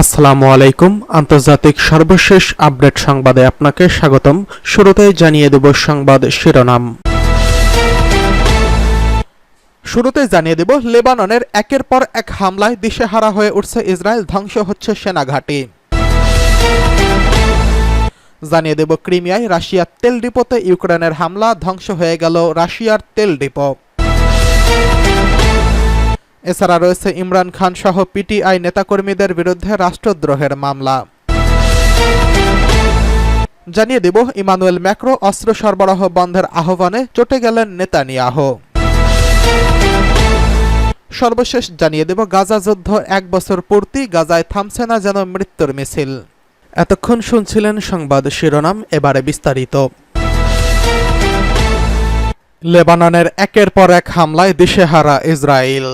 আসসালামু আলাইকুম। আন্তর্জাতিক সর্বশেষ আপডেট সংবাদে আপনাকে স্বাগতম। শুরুতেই জানিয়ে দেব সংবাদ শিরোনাম। শুরুতে জানিয়ে দেব, লেবাননের একের পর এক হামলায় দিশেহারা হয়ে উঠছে ইসরায়েল, ধ্বংস হচ্ছে সেনাঘাঁটি। জানিয়ে দেব, ক্রিমিয়ায় রাশিয়ার তেল ডিপোতে ইউক্রেনের হামলা ধ্বংস হয়ে গেল রাশিয়ার তেল ডিপো। এছাড়া রয়েছে ইমরান খান সহ পিটিআই নেতাকর্মীদের বিরুদ্ধে রাষ্ট্রদ্রোহের মামলা। জানিয়ে দেব, ইমানুয়েল ম্যাক্রো অস্ত্র সরবরাহ বন্ধের আহ্বানে চটে গেলেন নেতানিয়াহ। সর্বশেষ জানিয়ে দেব, গাজা যুদ্ধ এক বছর পূর্তি, গাজায় থামছে না যেন মৃত্যুর মিছিল। এতক্ষণ শুনছিলেন সংবাদ শিরোনাম, এবারে বিস্তারিত। লেবাননের একের পর এক হামলায় দিশেহারা ইসরায়েল।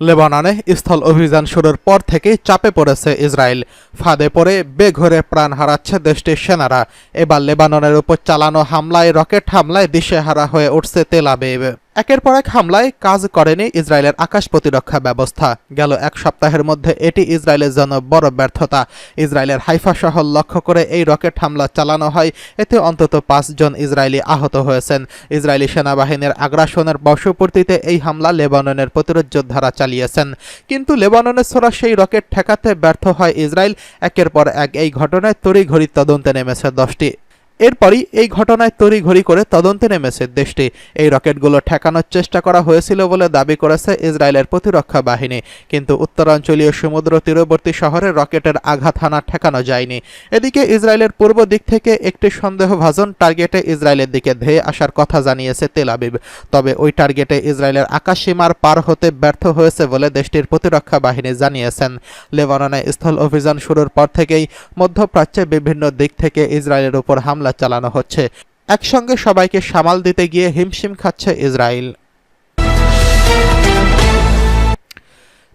লেবাননে স্থল অভিযান শুরুর পর থেকেই চাপে পড়েছে ইসরায়েল। ফাঁদে পড়ে বেঘরে প্রাণ হারাচ্ছে দেশটির সেনারা। এবার লেবাননের উপর চালানো হামলায়, রকেট হামলায় দিশেহারা হয়ে উঠছে তেল আবিব। একের পর এক হামলায় কাজ করেনি ইসরায়েলের আকাশ প্রতিরক্ষা ব্যবস্থা। গেল এক সপ্তাহের মধ্যে এটি ইসরায়েলের জন্য বড় ব্যর্থতা। ইসরায়েলের হাইফা শহর লক্ষ্য করে এই রকেট হামলা চালানো হয়। এতে অন্তত পাঁচজন ইসরায়েলি আহত হয়েছেন। ইসরায়েলি সেনাবাহিনীর আগ্রাসনের বর্ষপূর্তিতে এই হামলা লেবাননের প্রতিরোধ যোদ্ধারা চালিয়েছেন। কিন্তু লেবাননের ছোড়া সেই রকেট ঠেকাতে ব্যর্থ হয় ইসরায়েল। একের পর এক এই ঘটনায় তড়িঘড়ি তদন্তে নেমেছে দশটি। এরপরই এই ঘটনায় তড়িঘড়ি করে তদন্তে নেমেছে দেশটি। এই রকেটগুলো ঠেকানোর চেষ্টা করা হয়েছিল বলে দাবি করেছে ইসরায়েলের প্রতিরক্ষা বাহিনী। কিন্তু উত্তরাঞ্চলীয় সমুদ্র তীরবর্তী শহরে রকেটের আঘাত হানা ঠেকানো যায়নি। এদিকে ইসরায়েলের পূর্ব দিক থেকে একটি সন্দেহভাজন টার্গেটে ইসরায়েলের দিকে ধেয়ে আসার কথা জানিয়েছে তেল আবিব। তবে ওই টার্গেটে ইসরায়েলের আকাশসীমার পার হতে ব্যর্থ হয়েছে বলে দেশটির প্রতিরক্ষা বাহিনী জানিয়েছেন। লেবাননে স্থল অভিযান শুরুর পর থেকেই মধ্যপ্রাচ্যে বিভিন্ন দিক থেকে ইসরায়েলের উপর হামলা চালানো হচ্ছে। একসঙ্গে সবাইকে সামাল দিতে গিয়ে হিমশিম খাচ্ছে ইসরায়েল।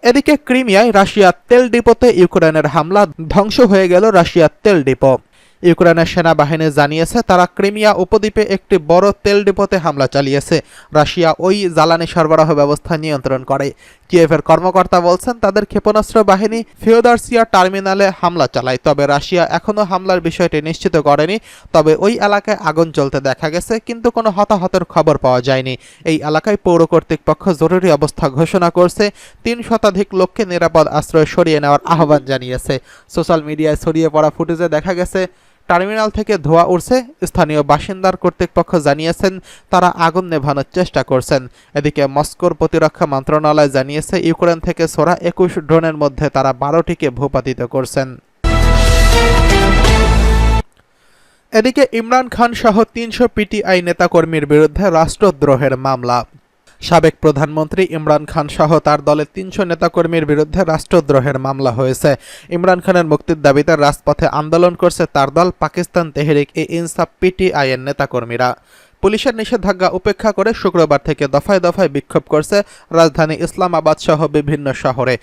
এদিকে ক্রিমিয়ায় রাশিয়ার তেল ডিপোতে ইউক্রেনের হামলা ধ্বংস হয়ে গেল রাশিয়ার তেল ডিপো। ইউক্রেনের সেনাবাহিনী জানিয়েছে, তারা ক্রিমিয়া উপদ্বীপে একটি বড় তেল ডিপোতে হামলা চালিয়েছে। রাশিয়া ওই জ্বালানি সরবরাহ ব্যবস্থা নিয়ন্ত্রণ করে। কিয়েভের কর্মকর্তা বলছেন, তাদের ক্ষেপণাস্ত্র বাহিনী ফিওদার্সিয়া টার্মিনালে হামলা চালায়। তবে রাশিয়া এখনও হামলার বিষয়টি নিশ্চিত করেনি। তবে ওই এলাকায় আগুন চলতে দেখা গেছে, কিন্তু কোনো হতাহতের খবর পাওয়া যায়নি। এই এলাকায় পৌর কর্তৃপক্ষ জরুরি অবস্থা ঘোষণা করছে। তিন শতাধিক লোককে নিরাপদ আশ্রয় সরিয়ে নেওয়ার আহ্বান জানিয়েছে। সোশ্যাল মিডিয়ায় ছড়িয়ে পড়া ফুটেজে দেখা গেছে টার্মিনাল থেকে ধোঁয়া উঠছে স্থানীয় বাসিন্দার কর্তৃপক্ষ জানিয়েছেন, তারা আগুন নেভানোর চেষ্টা করছেন। এদিকে মস্কোর প্রতিরক্ষা মন্ত্রণালয় জানিয়েছে, ইউক্রেন থেকে সোরা একুশ ড্রোনের মধ্যে তারা বারোটিকে ভূপাতিত করছেন। এদিকে ইমরান খান সহ তিনশো পিটিআই নেতাকর্মীর বিরুদ্ধে রাষ্ট্রদ্রোহের মামলা। সাবেক প্রধানমন্ত্রী ইমরান খান সহ তার দলের তিনশো নেতাকর্মীর বিরুদ্ধে রাষ্ট্রদ্রোহের মামলা হয়েছে। ইমরান খানের মুক্তির দাবিতে রাজপথে আন্দোলন করছে তার দল পাকিস্তান তেহরিক এ ইনসাফ পিটিআই এর নেতাকর্মীরা। পুলিশের নিষেধাজ্ঞা উপেক্ষা করে শুক্রবার থেকে দফায় দফায় বিক্ষোভ করছে রাজধানী ইসলামাবাদ সহ বিভিন্ন শহরে।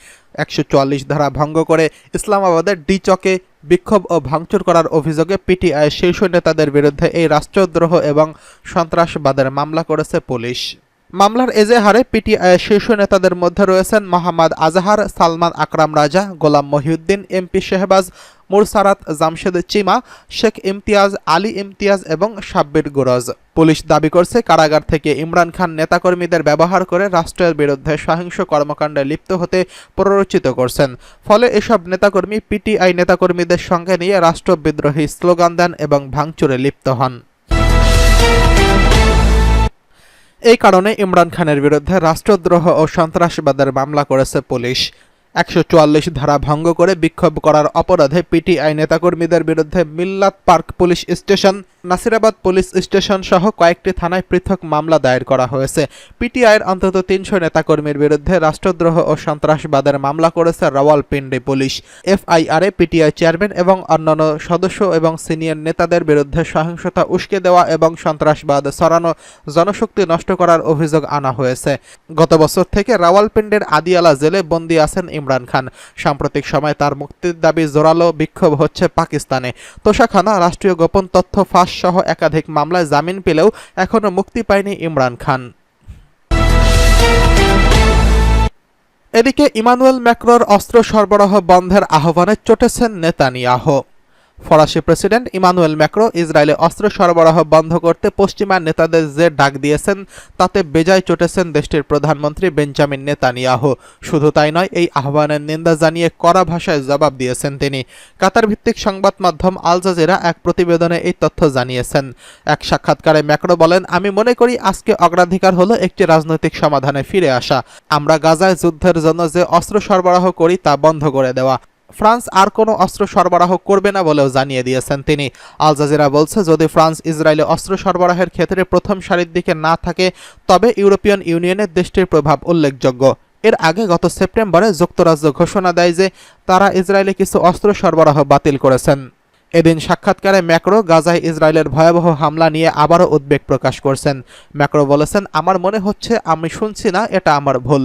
একশো চুয়াল্লিশ ধারা ভঙ্গ করে ইসলামাবাদের ডি চকে বিক্ষোভ ও ভাঙচুর করার অভিযোগে পিটিআই শীর্ষ নেতাদের বিরুদ্ধে এই রাষ্ট্রদ্রোহ এবং সন্ত্রাসবাদের মামলা করেছে পুলিশ। মামলার এজেহারে পিটিআই শীর্ষ নেতাদের মধ্যে রয়েছেন মোহাম্মদ আজহার, সালমান আকরাম রাজা, গোলাম মহিউদ্দিন, এমপি শেহবাজ, মুরসারাত জামশেদ চিমা, শেখ ইমতিয়াজ, আলী ইমতিয়াজ এবং সাব্বির গুরজ। পুলিশ দাবি করছে, কারাগার থেকে ইমরান খান নেতাকর্মীদের ব্যবহার করে রাষ্ট্রের বিরুদ্ধে সহিংস কর্মকাণ্ডে লিপ্ত হতে প্ররোচিত করছেন। ফলে এসব নেতাকর্মী পিটিআই নেতাকর্মীদের সঙ্গে নিয়ে রাষ্ট্রবিদ্রোহী স্লোগান দেন এবং ভাঙচুরে লিপ্ত হন। এই কারণে ইমরান খানের বিরুদ্ধে রাষ্ট্রদ্রোহ ও সন্ত্রাসবাদের মামলা করেছে পুলিশ। একশো চুয়াল্লিশ ধারা ভঙ্গ করে বিক্ষোভ করার অপরাধে পিটিআই নেতাকর্মীদের বিরুদ্ধে Millat park police station, Nasirabad police station সহ কয়েকটি থানায় পৃথক মামলা দায়ের করা হয়েছে। পিটিআইয়ের অন্তত তিনশো নেতাকর্মীর বিরুদ্ধে রাষ্ট্রদ্রোহ ও সন্ত্রাসবাদের মামলা করেছে রাওয়ালপিন্ডি পুলিশ। এফআইআরে পিটিআই চেয়ারম্যান এবং অন্যান্য সদস্য এবং সিনিয়র নেতাদের বিরুদ্ধে সহিংসতা উস্কে দেওয়া এবং সন্ত্রাসবাদ ছড়ানো, জনশক্তি নষ্ট করার অভিযোগ আনা হয়েছে। গত বছর থেকে রাওয়ালপিন্ডের আদিয়ালা জেলে বন্দী আছেন ইমরান খান। সাম্প্রতিক সময়ে তার মুক্তির দাবি জোরালো বিক্ষোভ হচ্ছে পাকিস্তানে। তোষা খানা, রাষ্ট্রীয় গোপন তথ্য ফাঁস সহ একাধিক মামলায় জামিন পেলেও এখনও মুক্তি পায়নি ইমরান খান। এদিকে ইমানুয়েল ম্যাক্রোর অস্ত্র সরবরাহ বন্ধের আহ্বানে চটেছেন নেতানিয়াহ। ফরাসি প্রেসিডেন্ট ইমানুয়েল ম্যাক্রো ইসরায়েলে অস্ত্র সরবরাহ বন্ধ করতে পশ্চিমা নেতাদের যে ডাক দিয়েছেন, তাতে বেজায় চটেছেন দেশটির প্রধানমন্ত্রী বেঞ্জামিন নেতানিয়াহু। শুধু তাই নয়, এই আহ্বানের নিন্দা জানিয়ে কড়া ভাষায় জবাব দিয়েছেন তিনি। কাতার ভিত্তিক সংবাদ মাধ্যম আল জাজিরা এক প্রতিবেদনে এই তথ্য জানিয়েছেন। এক সাক্ষাৎকারে ম্যাক্রো বলেন, আমি মনে করি আজকে অগ্রাধিকার হলো একটি রাজনৈতিক সমাধানে ফিরে আসা। আমরা গাজায় যুদ্ধের জন্য যে অস্ত্র সরবরাহ করি তা বন্ধ করে দেওয়া। ফ্রান্স আর কোনো অস্ত্র সরবরাহ করবে না বলেও জানিয়ে দিয়েছেন তিনি। আল জাজিরা বলছে, যদি ফ্রান্স ইসরায়েলে অস্ত্র সরবরাহের ক্ষেত্রে প্রথম সারির দিকে না থাকে, তবে ইউরোপিয়ান ইউনিয়নের দেশটির প্রভাব উল্লেখযোগ্য। এর আগে গত সেপ্টেম্বরে যুক্তরাজ্য ঘোষণা দেয় যে, তারা ইসরায়েলে কিছু অস্ত্র সরবরাহ বাতিল করেছেন। এদিন সাক্ষাৎকারে ম্যাক্রো গাজায় ইসরায়েলের ভয়াবহ হামলা নিয়ে আবারও উদ্বেগ প্রকাশ করছেন। ম্যাক্রো বলেছেন, আমার মনে হচ্ছে, আমি শুনছি না, এটা আমার ভুল।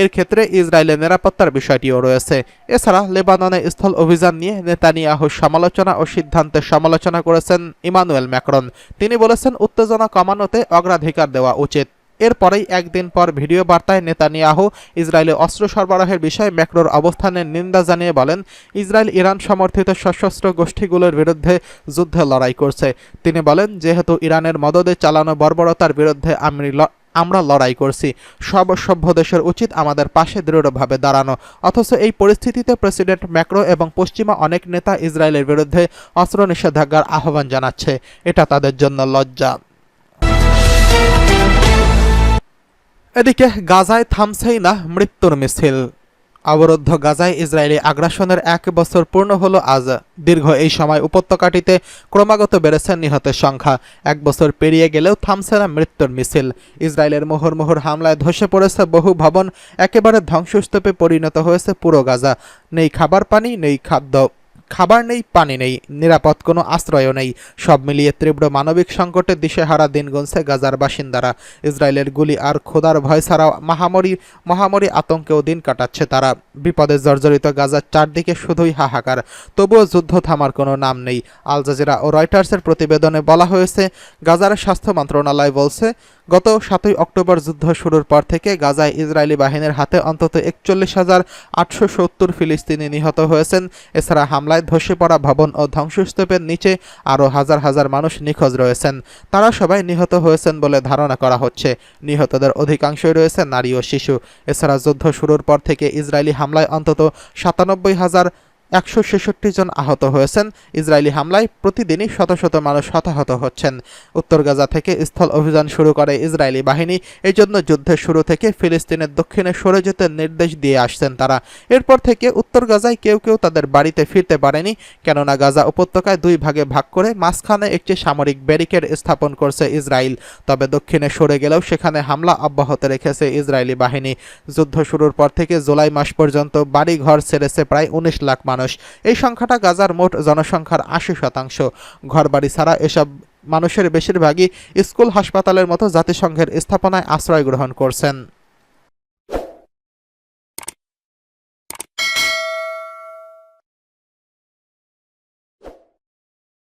এর ক্ষেত্রে ইসরায়েলের নিরাপত্তার বিষয়টিও রয়েছে। এছাড়া লেবাননে স্থল অভিযান নিয়ে নেতানিয়াহুর সমালোচনা ও সিদ্ধান্তের সমালোচনা করেছেন ইমানুয়েল ম্যাক্রন। তিনি বলেছেন, উত্তেজনা কমানোতে অগ্রাধিকার দেওয়া উচিত। এরপরেই একদিন পর ভিডিও বার্তায় নেতানিয়াহু ইসরায়েলে অস্ত্র সরবরাহের বিষয়ে ম্যাক্রোর অবস্থানের নিন্দা জানিয়ে বলেন, ইসরায়েল ইরান সমর্থিত সশস্ত্র গোষ্ঠীগুলোর বিরুদ্ধে যুদ্ধে লড়াই করছে। তিনি বলেন, যেহেতু ইরানের মদদে চালানো বর্বরতার বিরুদ্ধে আমি আমরা লড়াই করছি। সব সভ্য দেশের উচিত আমাদের পাশে দৃঢ়ভাবে দাঁড়ানো। অথচ এই পরিস্থিতিতে প্রেসিডেন্ট ম্যাক্রো এবং পশ্চিমা অনেক নেতা ইসরায়েলের বিরুদ্ধে অস্ত্র নিষেধাজ্ঞার আহ্বান জানাচ্ছে। এটা তাদের জন্য লজ্জা। এদিকে গাজায় থামছেই না মৃত্যুর মিছিল। অবরুদ্ধ গাজায় ইসরায়েলি আগ্রাসনের এক বছর পূর্ণ হলো আজ। দীর্ঘ এই সময় উপত্যকাটিতে ক্রমাগত বেড়েছে নিহতের সংখ্যা। এক বছর পেরিয়ে গেলেও থামছে না মৃত্যুর মিছিল। ইসরায়েলের মোহরমোহর হামলায় ধসে পড়েছে বহু ভবন, একেবারে ধ্বংসস্তূপে পরিণত হয়েছে পুরো গাজা। নেই খাবার পানি, নেই খাদ্য। খাবার নেই, পানি নেই, নিরাপদ কোনো আশ্রয়ও নেই। সব মিলিয়ে তীব্র মানবিক সংকটে দিশেহারা দিন গুনছে গাজার বাসিন্দারা। ইসরায়েলের গুলি আর খোদার ভয় ছাড়াও মহামারী মহামারী আতঙ্কেও দিন কাটাচ্ছে তারা। বিপদে জর্জরিত গাজার চারদিকে শুধুই হাহাকার। তবুও যুদ্ধ থামার কোনো নাম নেই। আল জাজিরা ও রয়টার্সের প্রতিবেদনে বলা হয়েছে, গাজার স্বাস্থ্য মন্ত্রণালয় বলছে, গত সাতই অক্টোবর যুদ্ধ শুরুর পর থেকে গাজায় ইসরায়েলি বাহিনীর হাতে অন্তত একচল্লিশ হাজার আটশো সত্তর ফিলিস্তিনি নিহত হয়েছেন। এছাড়া হামলায় ধসে পড়া ভবন ও ধ্বংসস্তূপের নিচে আরও হাজার হাজার মানুষ নিখোঁজ রয়েছেন। তারা সবাই নিহত হয়েছেন বলে ধারণা করা হচ্ছে। নিহতদের অধিকাংশই রয়েছে নারী ও শিশু। এছাড়া যুদ্ধ শুরুর পর থেকে ইসরায়েলি হামলায় অন্তত সাতানব্বই হাজার একশো ছেষট্টি জন আহত হয়েছেন। ইসরায়েলি হামলায় প্রতিদিনই শত শত মানুষ হতাহত হচ্ছেন। উত্তর গাজা থেকে স্থল অভিযান শুরু করে ইসরায়েলি বাহিনী। এই জন্য যুদ্ধের শুরু থেকে ফিলিস্তিনের দক্ষিণে সরে যেতে নির্দেশ দিয়ে আসছেন তারা। এরপর থেকে উত্তর গাজায় কেউ কেউ তাদের বাড়িতে ফিরতে পারেনি, কেননা গাজা উপত্যকায় দুই ভাগে ভাগ করে মাঝখানে একটি সামরিক ব্যারিকেড স্থাপন করছে ইসরায়েল। তবে দক্ষিণে সরে গেলেও সেখানে হামলা অব্যাহত রেখেছে ইসরায়েলি বাহিনী। যুদ্ধ শুরুর পর থেকে জুলাই মাস পর্যন্ত বাড়ি ঘর ছেড়েছে প্রায় উনিশ লাখ মানুষ। এই সংখ্যাটা গাজার মোট জনসংখ্যার আশি শতাংশ। ঘরবাড়ি ছাড়া এসব মানুষের বেশিরভাগই স্কুল, হাসপাতালের মতো জাতিসংঘের স্থাপনায় আশ্রয় গ্রহণ করছেন।